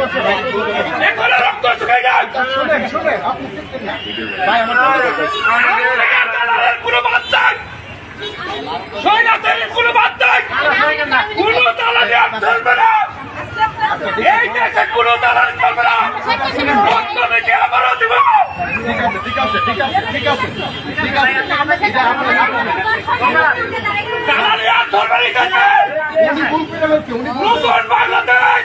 এখনও রক্ত শুকিয়ে যায় শুনেন শুনেন আপনি শিখছেন না ভাই আমার দালালের কোনো বাদ নাই সৈন্যদের কোনো বাদ নাই কোনো দালালি আর চলবে না এই দেশে কোনো দালাল চলবে না রক্ত দেখে আবারও দিব ঠিক আছে ঠিক আছে ঠিক আছে ঠিক আছে ঠিক আছে এটা আপনার দালালি আর চলবে না এই দেশে। উনি ভুল করে ফেলছে উনি ভুল নতুন বাংলাদেশ